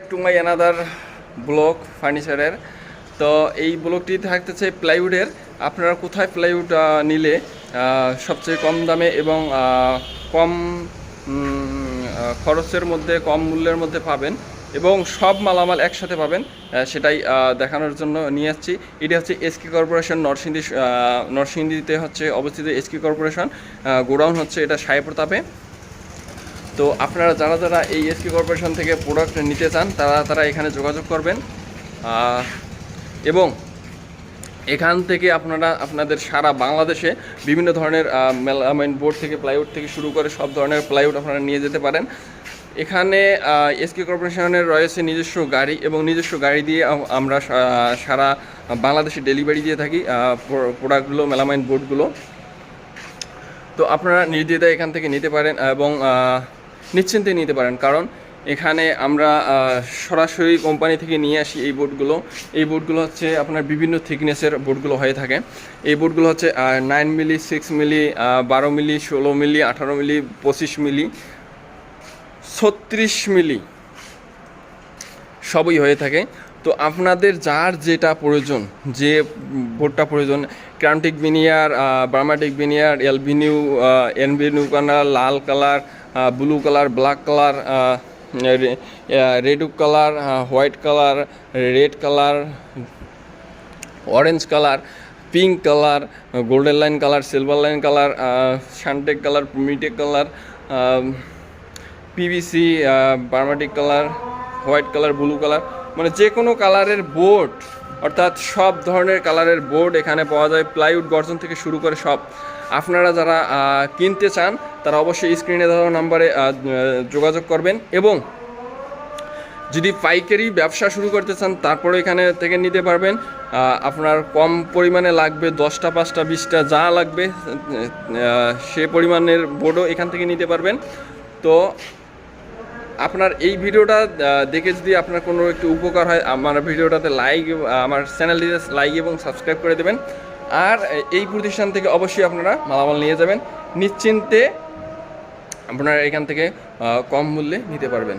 To my another block ফার্নিচারের তো এই ব্লকটি থাকতেছে প্লাইউডের আপনারা কোথায় প্লাইউড নিলে সবচেয়ে কম দামে এবং কম খরচের মধ্যে, কম মূল্যের মধ্যে পাবেন এবং সব মালামাল একসাথে পাবেন সেটাই দেখানোর জন্য নিয়ে আসছি। এটি হচ্ছে এসকে কর্পোরেশন নরসিংদী নরসিংদীতে হচ্ছে অবস্থিত এসকে কর্পোরেশন গোডাউন হচ্ছে এটা সাহেব প্রতাপে তো আপনারা যারা যারা এই এসকে কর্পোরেশন থেকে প্রোডাক্ট নিতে চান, তারা তারা এখানে যোগাযোগ করবেন। এবং এখান থেকে আপনারা, আপনাদের সারা বাংলাদেশে বিভিন্ন ধরনের মেলামাইন বোর্ড থেকে প্লাইউড থেকে শুরু করে সব ধরনের প্লাইউড আপনারা নিয়ে যেতে পারেন। এখানে এসকে কর্পোরেশনের রয়েছে নিজস্ব গাড়ি এবং নিজস্ব গাড়ি দিয়ে আমরা সারা বাংলাদেশে ডেলিভারি দিয়ে থাকি প্রোডাক্টগুলো মেলামাইন বোর্ডগুলো তো আপনারা নির্দ্বিধায় এখান থেকে নিতে পারেন এবং নিশ্চিন্তে নিতে পারেন। কারণ এখানে আমরা সরাসরি কোম্পানি থেকে নিয়ে আসি এই বোর্ডগুলো এই বোর্ডগুলো হচ্ছে আপনার বিভিন্ন থিকনেসের বোর্ডগুলো হয়ে থাকে। এই বোর্ডগুলো হচ্ছে নাইন মিলি সিক্স মিলি বারো মিলি ষোলো মিলি আঠারো মিলি পঁচিশ মিলি ছত্রিশ মিলি সবই হয়ে থাকে। তো আপনাদের যার যেটা প্রয়োজন, যে বোর্ডটা প্রয়োজন ক্রান্টিক বিনিয়ার বার্মাটিক বিনিয়ার এলভিনিউ এনভিনিউ কালার লাল colour blue colour black colour red colour white colour red colour orange colour pink colour golden line colour silver line colour শান্টেক colour মিটেক colour PVC বার্মাটিক colour white colour blue colour মানে যে কোনো কালারের board অর্থাৎ সব ধরনের কালারের board এখানে পাওয়া যায় প্লাইউড গর্জন থেকে শুরু করে সব। আপনারা যারা কিনতে চান, তারা অবশ্যই স্ক্রিনে দেওয়া নাম্বারে যোগাযোগ করবেন এবং যদি পাইকারি ব্যবসা শুরু করতে চান, তারপরে এখানে থেকে নিতে পারবেন। আপনার কম পরিমাণে লাগবে দশটা, পাঁচটা, বিশটা, যা লাগবে সে পরিমাণের বোর্ডও এখান থেকে নিতে পারবেন। তো আপনার এই ভিডিওটা দেখে যদি আপনার কোনো একটু উপকার হয়, আমার ভিডিওটাতে লাইক আমার চ্যানেলটিতে লাইক এবং সাবস্ক্রাইব করে দেবেন। আর এই প্রতিষ্ঠান থেকে অবশ্যই আপনারা মালামাল নিয়ে যাবেন। নিশ্চিন্তে আপনারা এখান থেকে কম মূল্যে নিতে পারবেন।